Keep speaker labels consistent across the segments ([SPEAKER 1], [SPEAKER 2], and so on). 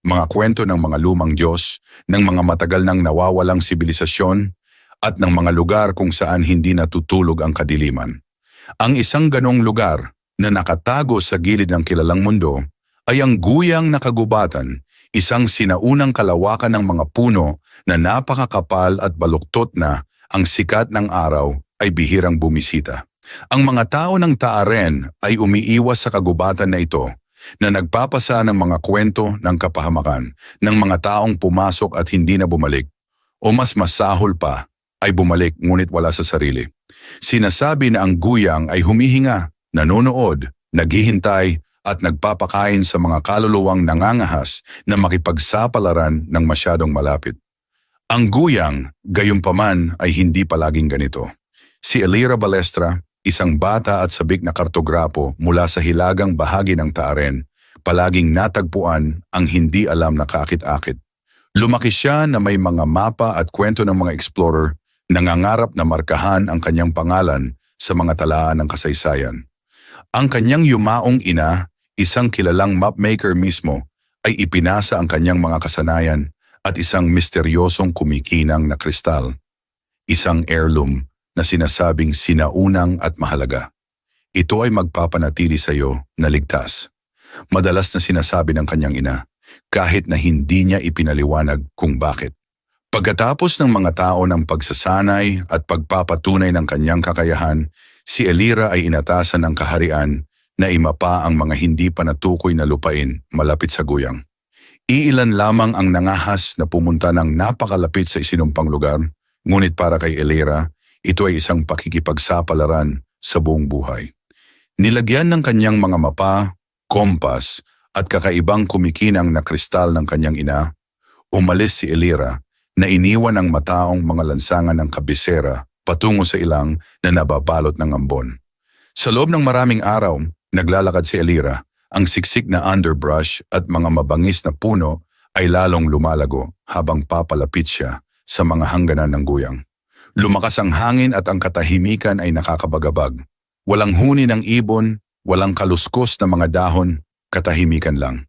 [SPEAKER 1] Mga kwento ng mga lumang Diyos, ng mga matagal nang nawawalang sibilisasyon, at ng mga lugar kung saan hindi natutulog ang kadiliman. Ang isang ganong lugar na nakatago sa gilid ng kilalang mundo ay ang guyang na kagubatan, isang sinaunang kalawakan ng mga puno na napakakapal at baluktot na ang sikat ng araw ay bihirang bumisita. Ang mga tao ng Taaren ay umiiwas sa kagubatan na ito na nagpapasa ng mga kwento ng kapahamakan ng mga taong pumasok at hindi na bumalik o mas masahol pa ay bumalik ngunit wala sa sarili. Sinasabi na ang guyang ay humihinga, nanonood, naghihintay at nagpapakain sa mga kaluluwang nangangahas na makipagsapalaran ng masyadong malapit. Ang guyang, gayunpaman ay hindi palaging ganito. Si Elira Balestra, isang bata at sabik na kartograpo mula sa hilagang bahagi ng Taaren, palaging natagpuan ang hindi alam na kaakit-akit. Lumaki siya na may mga mapa at kwento ng mga explorer, nangangarap na markahan ang kanyang pangalan sa mga talaan ng kasaysayan. Ang kanyang yumaong ina, isang kilalang mapmaker mismo, ay ipinasa ang kanyang mga kasanayan at isang misteryosong kumikinang na kristal. Isang heirloom na sinasabing sinaunang at mahalaga. Ito ay magpapanatili sa iyo na ligtas. Madalas na sinasabi ng kanyang ina, kahit na hindi niya ipinaliwanag kung bakit. Pagkatapos ng mga tao ng pagsasanay at pagpapatunay ng kanyang kakayahan, si Elira ay inatasan ng kaharian na imapa ang mga hindi pa natukoy na lupain malapit sa guyang. Iilan lamang ang nangahas na pumunta ng napakalapit sa isinumpang lugar, ngunit para kay Elira, ito ay isang pakikipagsapalaran sa buong buhay. Nilagyan ng kanyang mga mapa, kompas, at kakaibang kumikinang na kristal ng kanyang ina, umalis si Elira na iniwan ang mataong mga lansangan ng kabisera patungo sa ilang na nababalot ng ambon. Sa loob ng maraming araw, naglalakad si Elira, ang siksik na underbrush at mga mabangis na puno ay lalong lumalago habang papalapit siya sa mga hangganan ng guyang. Lumakas ang hangin at ang katahimikan ay nakakabagabag. Walang huni ng ibon, walang kaluskos na mga dahon, katahimikan lang.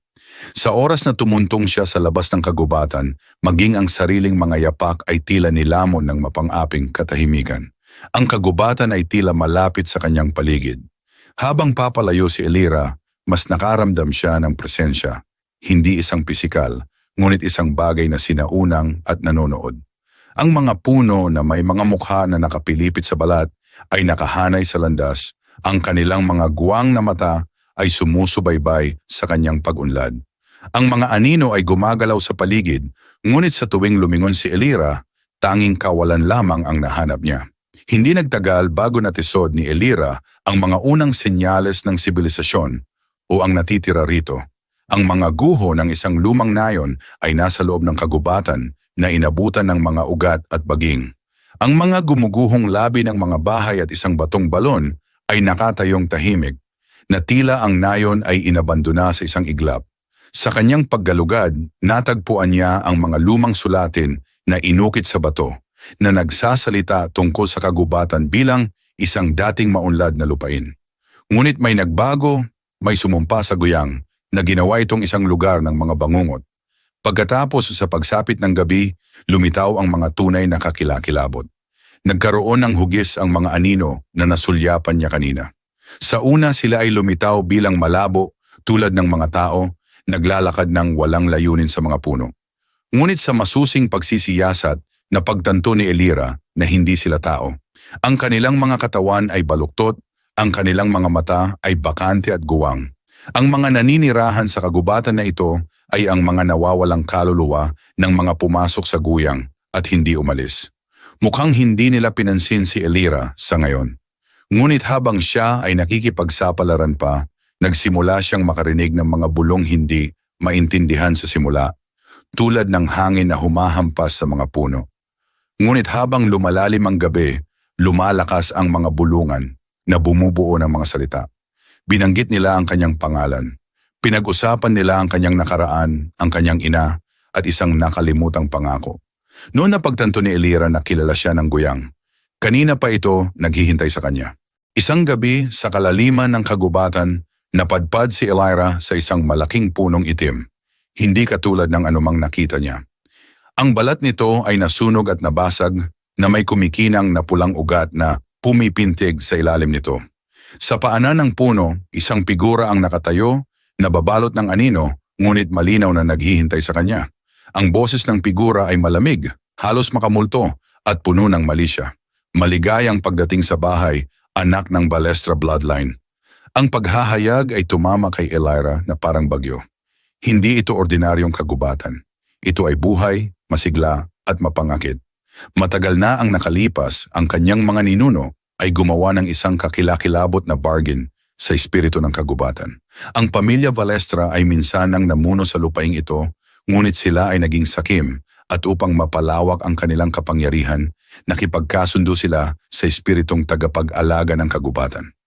[SPEAKER 1] Sa oras na tumuntong siya sa labas ng kagubatan, maging ang sariling mga yapak ay tila nilamon ng mapang-aping katahimikan. Ang kagubatan ay tila malapit sa kanyang paligid. Habang papalayo si Elira, mas nakaramdam siya ng presensya, hindi isang pisikal, ngunit isang bagay na sinaunang at nanonood. Ang mga puno na may mga mukha na nakapilipit sa balat ay nakahanay sa landas, ang kanilang mga guwang na mata ay sumusubaybay sa kanyang pag-unlad. Ang mga anino ay gumagalaw sa paligid, ngunit sa tuwing lumingon si Elira, tanging kawalan lamang ang nahanap niya. Hindi nagtagal bago natisod ni Elira ang mga unang senyales ng sibilisasyon o ang natitira rito. Ang mga guho ng isang lumang nayon ay nasa loob ng kagubatan na inabutan ng mga ugat at baging. Ang mga gumuguhong labi ng mga bahay at isang batong balon ay nakatayong tahimik na tila ang nayon ay inabandona sa isang iglap. Sa kanyang paggalugad, natagpuan niya ang mga lumang sulatin na inukit sa bato na nagsasalita tungkol sa kagubatan bilang isang dating maunlad na lupain. Ngunit may nagbago may sumumpa sa guyang na ginawa itong isang lugar ng mga bangungot. Pagkatapos sa pagsapit ng gabi, lumitaw ang mga tunay na kakilakilabot. Nagkaroon ng hugis ang mga anino na nasulyapan niya kanina. Sa una sila ay lumitaw bilang malabo tulad ng mga tao, naglalakad ng walang layunin sa mga puno. Ngunit sa masusing pagsisiyasat, napagtanto ni Elira na hindi sila tao. Ang kanilang mga katawan ay baluktot ang kanilang mga mata ay bakante at guwang. Ang mga naninirahan sa kagubatan na ito ay ang mga nawawalang kaluluwa ng mga pumasok sa guyang at hindi umalis. Mukhang hindi nila pinansin si Elira sa ngayon. Ngunit habang siya ay nakikipagsapalaran pa, nagsimula siyang makarinig ng mga bulong hindi maintindihan sa simula, tulad ng hangin na humahampas sa mga puno. Ngunit habang lumalalim ang gabi, lumalakas ang mga bulungan na bumubuo ng mga salita. Binanggit nila ang kanyang pangalan. Pinag-usapan nila ang kanyang nakaraan, ang kanyang ina, at isang nakalimutang pangako. Noon napagtanto ni Elira na kilala siya ng guyang. Kanina pa ito naghihintay sa kanya. Isang gabi sa kalaliman ng kagubatan, napadpad si Elira sa isang malaking punong itim. Hindi katulad ng anumang nakita niya. Ang balat nito ay nasunog at nabasag na may kumikinang na pulang ugat na pumipintig sa ilalim nito. Sa paanan ng puno, isang figura ang nakatayo, nababalot ng anino, ngunit malinaw na naghihintay sa kanya. Ang boses ng figura ay malamig, halos makamulto, at puno ng malisya. Maligayang pagdating sa bahay, anak ng Balestra bloodline. Ang paghahayag ay tumama kay Elira na parang bagyo. Hindi ito ordinaryong kagubatan. Ito ay buhay, masigla, at mapangakit. Matagal na ang nakalipas, ang kanyang mga ninuno ay gumawa ng isang kakilakilabot na bargain sa espiritu ng kagubatan. Ang pamilya Valestra ay minsan ang namuno sa lupaing ito, ngunit sila ay naging sakim at upang mapalawak ang kanilang kapangyarihan, nakipagkasundo sila sa espiritong tagapag-alaga ng kagubatan.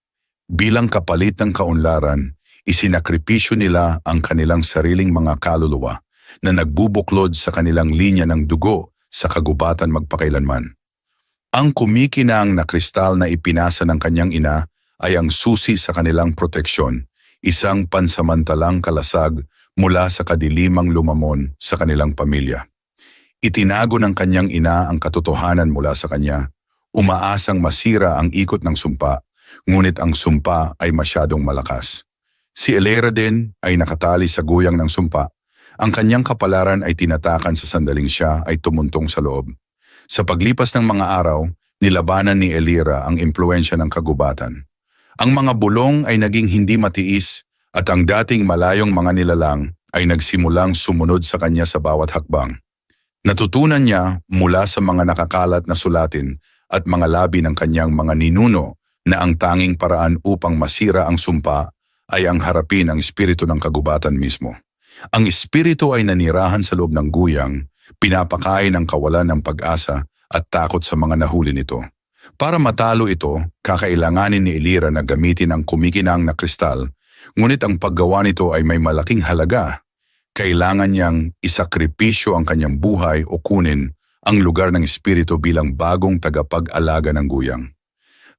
[SPEAKER 1] Bilang kapalit ng kaunlaran, isinakripisyo nila ang kanilang sariling mga kaluluwa na nagbubuklod sa kanilang linya ng dugo sa kagubatan magpakailanman. Ang kumikinang na kristal na ipinasa ng kanyang ina ay ang susi sa kanilang proteksyon, isang pansamantalang kalasag mula sa kadilimang lumamon sa kanilang pamilya. Itinago ng kanyang ina ang katotohanan mula sa kanya, umaasang masira ang ikot ng sumpa, ngunit ang sumpa ay masyadong malakas. Si Elera din ay nakatali sa guyang ng sumpa. Ang kanyang kapalaran ay tinatakan sa sandaling siya ay tumuntong sa loob. Sa paglipas ng mga araw, nilabanan ni Elira ang impluensya ng kagubatan. Ang mga bulong ay naging hindi matiis at ang dating malayong mga nilalang ay nagsimulang sumunod sa kanya sa bawat hakbang. Natutunan niya mula sa mga nakakalat na sulatin at mga labi ng kanyang mga ninuno na ang tanging paraan upang masira ang sumpa ay ang harapin ang espiritu ng kagubatan mismo. Ang espiritu ay nanirahan sa loob ng guyang, pinapakain ang kawalan ng pag-asa at takot sa mga nahuli nito. Para matalo ito, kakailanganin ni Elira na gamitin ang kumikinang na kristal, ngunit ang paggawa nito ay may malaking halaga. Kailangan niyang isakripisyo ang kanyang buhay o kunin ang lugar ng espiritu bilang bagong tagapag-alaga ng guyang.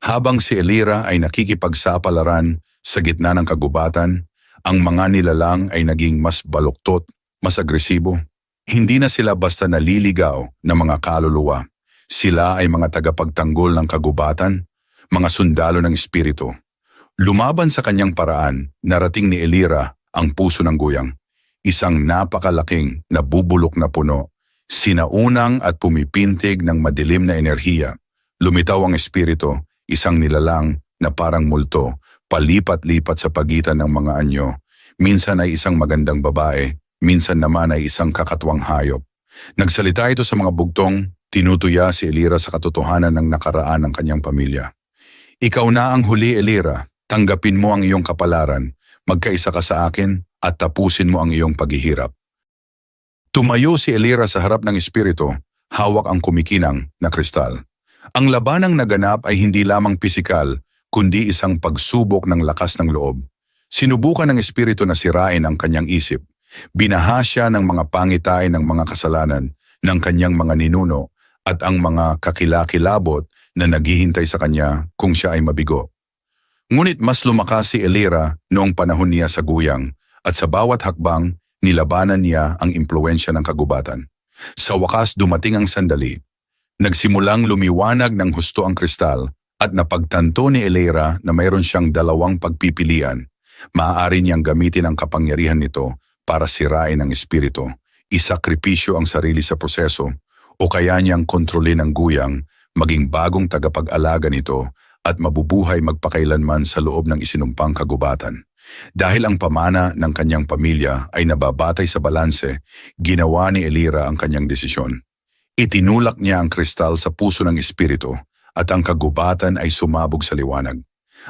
[SPEAKER 1] Habang si Elira ay nakikipagsapalaran sa gitna ng kagubatan, ang mga nilalang ay naging mas baluktot, mas agresibo. Hindi na sila basta naliligaw ng mga kaluluwa. Sila ay mga tagapagtanggol ng kagubatan, mga sundalo ng espiritu. Lumaban sa kanyang paraan, narating ni Elira ang puso ng guyang. Isang napakalaking, nabubulok na puno, sinaunang at pumipintig ng madilim na enerhiya. Lumitaw ang espiritu, isang nilalang na parang multo, palipat-lipat sa pagitan ng mga anyo. Minsan ay isang magandang babae, minsan naman ay isang kakatwang hayop. Nagsalita ito sa mga bugtong, tinutuya si Elira sa katotohanan ng nakaraan ng kanyang pamilya. Ikaw na ang huli, Elira. Tanggapin mo ang iyong kapalaran, magkaisa ka sa akin at tapusin mo ang iyong paghihirap. Tumayo si Elira sa harap ng espiritu, hawak ang kumikinang na kristal. Ang labanang naganap ay hindi lamang pisikal, kundi isang pagsubok ng lakas ng loob. Sinubukan ng espiritu na sirain ang kanyang isip. Binaha siya ng mga pangitain ng mga kasalanan ng kanyang mga ninuno at ang mga kakilakilabot na naghihintay sa kanya kung siya ay mabigo. Ngunit mas lumakas si Elira noong panahon niya sa guyang at sa bawat hakbang nilabanan niya ang impluensya ng kagubatan. Sa wakas dumating ang sandali. Nagsimulang lumiwanag ng husto ang kristal at napagtanto ni Elira na mayroon siyang dalawang pagpipilian. Maaari niyang gamitin ang kapangyarihan nito para sirain ang espiritu, isakripisyo ang sarili sa proseso, o kaya niyang kontrolin ang guyang, maging bagong tagapag-alaga nito at mabubuhay magpakailanman sa loob ng isinumpang kagubatan. Dahil ang pamana ng kanyang pamilya ay nababatay sa balanse, ginawa ni Elira ang kanyang desisyon. Itinulak niya ang kristal sa puso ng espiritu at ang kagubatan ay sumabog sa liwanag.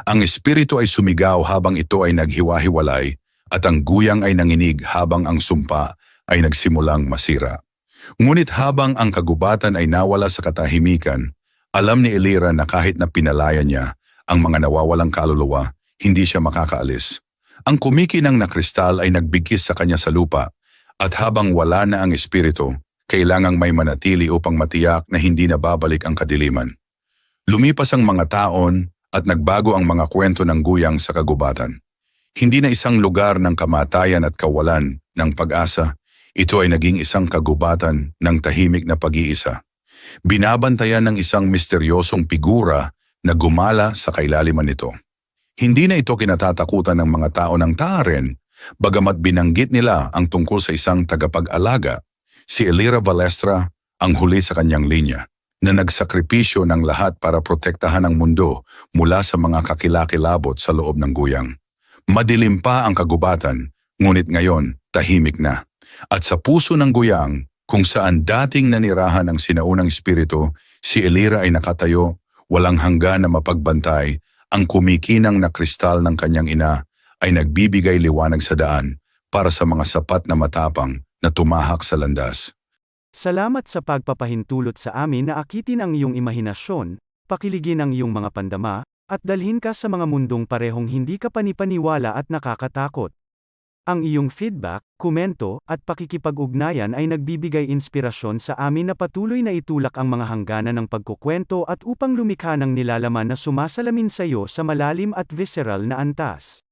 [SPEAKER 1] Ang espiritu ay sumigaw habang ito ay naghiwa-hiwalay at ang guyang ay nanginig habang ang sumpa ay nagsimulang masira. Ngunit habang ang kagubatan ay nawala sa katahimikan, alam ni Elira na kahit na pinalaya niya ang mga nawawalang kaluluwa, hindi siya makakaalis. Ang kumikinang na kristal ay nagbigkis sa kanya sa lupa at habang wala na ang espiritu, kailangang may manatili upang matiyak na hindi na babalik ang kadiliman. Lumipas ang mga taon at nagbago ang mga kwento ng guyang sa kagubatan. Hindi na isang lugar ng kamatayan at kawalan ng pag-asa, ito ay naging isang kagubatan ng tahimik na pag-iisa. Binabantayan ng isang misteryosong figura na gumala sa kailaliman nito. Hindi na ito kinatatakutan ng mga tao ng Taren, bagamat binanggit nila ang tungkol sa isang tagapag-alaga, si Elira Balestra ang huli sa kanyang linya, na nagsakripisyo ng lahat para protektahan ang mundo mula sa mga kakilakilabot sa loob ng guyang. Madilim pa ang kagubatan, ngunit ngayon tahimik na. At sa puso ng guyang, kung saan dating nanirahan ang sinaunang espiritu, si Elira ay nakatayo, walang hanggan na mapagbantay, ang kumikinang na kristal ng kanyang ina ay nagbibigay liwanag sa daan para sa mga sapat na matapang na tumahak sa landas.
[SPEAKER 2] Salamat sa pagpapahintulot sa amin na akitin ang iyong imahinasyon, pakiligin ang iyong mga pandama, at dalhin ka sa mga mundong parehong hindi ka panipaniwala at nakakatakot. Ang iyong feedback, komento, at pakikipag-ugnayan ay nagbibigay inspirasyon sa amin na patuloy na itulak ang mga hangganan ng pagkukwento at upang lumikha ng nilalaman na sumasalamin sa iyo sa malalim at visceral na antas.